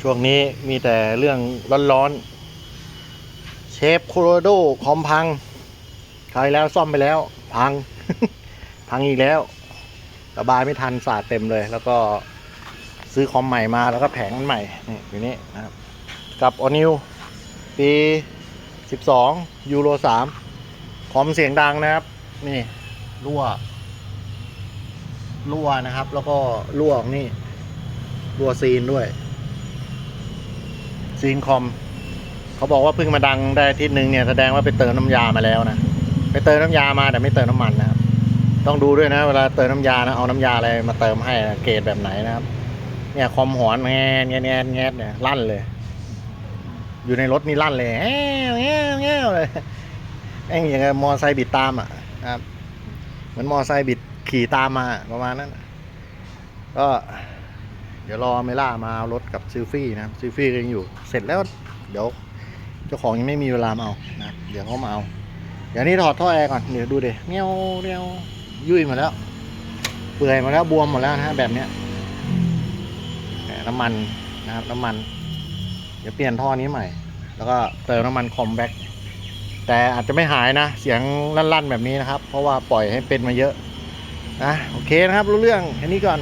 ช่วงนี้มีแต่เรื่องร้อนๆ เชฟโคโรโดคอมพังคราวที่แล้วซ่อมไปแล้ว พัง พังอีกแล้วระบายไม่ทันสาดเต็มเลย แล้วก็ซื้อคอมใหม่มาแล้วก็แผงมันใหม่นี่อยู่นี่นะครับ กับออนิวปี 12 ยูโร 3 คอมเสียงดังนะครับ นี่รั่ว รั่วนะครับ แล้วก็รั่วออกนี่รั่วซีนด้วย ซีนคอม เขาบอกว่าเพิ่งมาดังได้อาทิตย์หนึ่งเนี่ยแสดงว่าไปเติมน้ำยามาแล้วนะไปเติมน้ำยามาแต่ไม่เติมน้ำมันนะครับ ต้องดูด้วยนะ เวลาเติมน้ำยานะเอาน้ำยาอะไรมาเติมให้นะเกรดแบบไหนนะครับ เนี่ยคอมหอนแงนแงนแงนแงนเนี่ยลั่นเลย อยู่ในรถนี่ลั่นเลยแง่แง่แง่เลยแม่งอย่างมอไซค์บิดตามอะนะครับเหมือนมอไซค์บิดขี่ตามมาประมาณนั้นก็ เดี๋ยวรอเมล่ามาเอารถกับซิลฟี่นะซิลฟี่ก็ยังอยู่ เสร็จแล้วเดี๋ยวเจ้าของยังไม่มีเวลามาเอานะเดี๋ยวเขามาเอาเดี๋ยวนี้ถอดท่อแอร์ก่อนเดี๋ยวดูเดี๋ยวเงี้ยวเงี้ยวยุ่ยหมดแล้ว เปื่อยหมดแล้วบวมหมดแล้วนะแบบเนี้ยแน้ำมันนะครับน้ำมัน เดี๋ยวเปลี่ยนท่อนี้ใหม่ แล้วก็เติมน้ำมันคอมแบ็กแต่อาจจะไม่หายนะ เสียงลั่นๆแบบนี้นะครับ เพราะว่าปล่อยให้เป็นมาเยอะนะโอเคนะครับ รู้เรื่องแค่นี้ก่อน